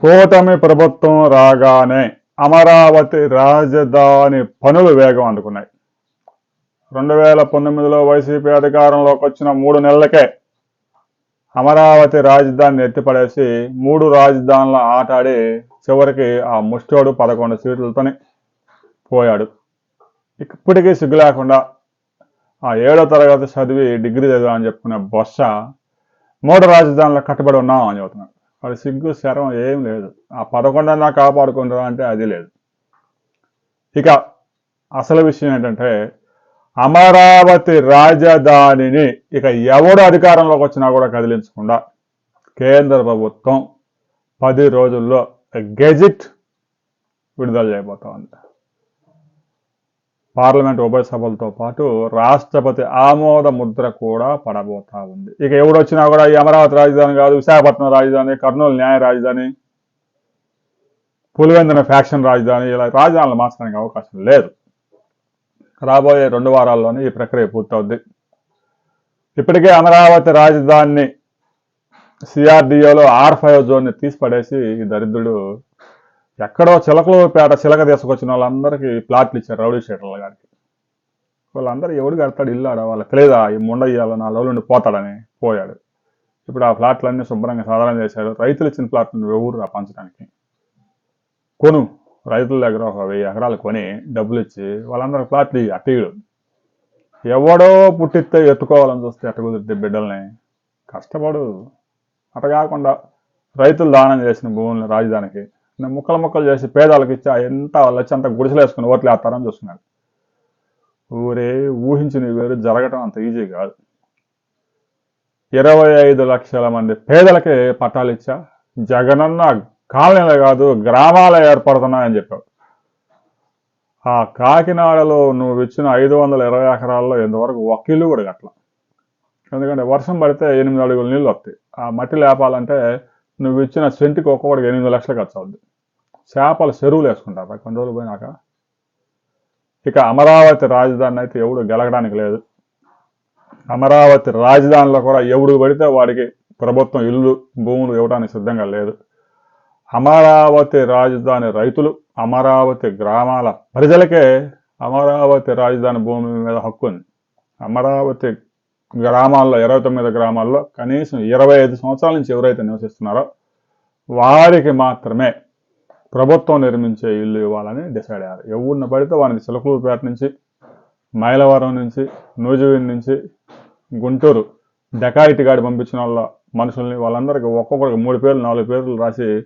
కూటమి ప్రభుత్వం రాగానే అమరావతి రాజధాని పనులు వేగం అందుకున్నాయి. రెండు వేల పంతొమ్మిదిలో వైసీపీ అధికారంలోకి వచ్చిన మూడు నెలలకే అమరావతి రాజధానిని ఎత్తిపడేసి మూడు రాజధానుల ఆటాడి చివరికి ఆ ముష్టోడు పదకొండు సీట్లతోనే పోయాడు. ఇప్పటికీ సిగ్గు లేకుండా ఆ ఏడో తరగతి చదివి డిగ్రీ చదివా అని చెప్పుకునే బొస్స మూడు రాజధానులకు కట్టుబడి ఉన్నాం అని చెబుతున్నాడు. వాడి సిగ్గు శరం ఏం లేదు. ఆ పదకొండన్నా కాపాడుకుంటారా అంటే అది లేదు. ఇక అసలు విషయం ఏంటంటే అమరావతి రాజధానిని ఇక ఎవడు అధికారంలోకి వచ్చినా కూడా కదిలించకుండా కేంద్ర ప్రభుత్వం పది రోజుల్లో గెజిట్ విడుదల చేయబోతా ఉంది పార్లమెంట్ ఉభయ సభలతో పాటు రాష్ట్రపతి ఆమోద ముద్ర కూడా పడబోతా ఉంది. ఇక ఎవడొచ్చినా కూడా ఈ అమరావతి రాజధాని కాదు విశాఖపట్నం రాజధాని కర్నూలు న్యాయ రాజధాని పులివెందున ఫ్యాక్షన్ రాజధాని ఇలా రాజధానులు మార్చడానికి అవకాశం లేదు. రాబోయే రెండు వారాల్లోనే ఈ ప్రక్రియ పూర్తవుద్ది. ఇప్పటికే అమరావతి రాజధానిని సిఆర్డిఓలో ఆర్ ఫైవ్ జోన్ని తీసిపడేసి ఈ దరిద్రుడు ఎక్కడో చిలకలపేట చిలక తీసుకొచ్చిన వాళ్ళందరికీ ప్లాట్లు ఇచ్చారు రౌడీ షీటర్ల గారికి. వాళ్ళందరూ ఎవడు కడతాడు ఇల్లు ఆడ వాళ్ళకి తెలియదా ఈ ముండ ఇయ్యాల నా నుండి పోతాడని పోయాడు. ఇప్పుడు ఆ ప్లాట్లన్నీ శుభ్రంగా సాధారణ చేశారు. రైతులు ఇచ్చిన ప్లాట్లను ఎవరు పంచడానికి? కొను. రైతుల దగ్గర ఒక వెయ్యి ఎకరాలు కొని డబ్బులు ఇచ్చి వాళ్ళందరూ ప్లాట్లు ఇయ్యి, ఎవడో పుట్టిస్తే ఎత్తుకోవాలని చూస్తే ఎట్ట కుదిరితే బిడ్డల్ని? కష్టపడు. అట కాకుండా రైతులు దానం చేసిన భూములను రాజధానికి ముక్కలు ముక్కలు చేసి పేదలకు ఇచ్చి ఎంత వాళ్ళు వచ్చి అంత గుడిసెలు వేసుకుని ఓట్లు వేస్తారని చూస్తున్నాడు. ఊరే ఊహించిన వేరు జరగటం అంత ఈజీ కాదు. ఇరవై ఐదు లక్షల మంది పేదలకి పట్టాలు ఇచ్చా జగనన్న కాలనీలే కాదు గ్రామాలే ఏర్పడుతున్నాయని చెప్పావు ఆ కాకినాడలో నువ్వు ఇచ్చిన ఐదు వందల ఇరవై ఎకరాల్లో ఇంతవరకు ఒక ఇల్లు కూడా కట్టలా. ఎందుకంటే వర్షం పడితే ఎనిమిది అడుగులు నీళ్ళు వస్తాయి. ఆ మట్టి లేపాలంటే నువ్వు ఇచ్చిన సెంటుకి ఒక్కొక్కడికి ఎనిమిది లక్షలు ఖర్చు అవుద్ది. చేపల చెరువులు వేసుకుంటారు కొన్ని రోజులు పోయినాక. ఇక అమరావతి రాజధాని అయితే ఎవడు గెలగడానికి లేదు. అమరావతి రాజధానిలో కూడా ఎవడు పడితే వాడికి ప్రభుత్వం ఇల్లు భూములు ఇవ్వడానికి సిద్ధంగా లేదు. అమరావతి రాజధాని రైతులు అమరావతి గ్రామాల ప్రజలకే అమరావతి రాజధాని భూమి మీద హక్కు ఉంది. అమరావతి గ్రామాల్లో ఇరవై తొమ్మిది గ్రామాల్లో కనీసం ఇరవై ఐదు సంవత్సరాల నుంచి ఎవరైతే నివసిస్తున్నారో వారికి మాత్రమే ప్రభుత్వం నిర్మించే ఇల్లు ఇవ్వాలని డిసైడ్ అయ్యారు. ఎవరిని పడితే వారికి చిలకలూరుపేట నుంచి మైలవరం నుంచి నూజివీడి నుంచి గుంటూరు డెకాయిటి గాడి పంపించిన వాళ్ళ మనుషుల్ని వాళ్ళందరికీ ఒక్కొక్కరికి మూడు పేర్లు నాలుగు పేర్లు రాసి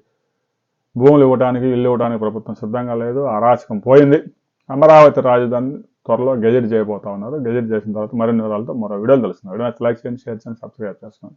భూములు ఇవ్వడానికి ఇల్లు ఇవ్వడానికి ప్రభుత్వం సిద్ధంగా లేదు. అరాచకం పోయింది. అమరావతి రాజధాని త్వరలో గెజెట్ చేయబోతా ఉన్నారు. గెజెట్ చేసిన తర్వాత మరిన్ని వివరాలతో మరో వీడియోలు తెలుస్తుంది వీడియో లైక్ చేయండి షేర్ చేయండి సబ్స్క్రైబ్ చేస్తున్నాను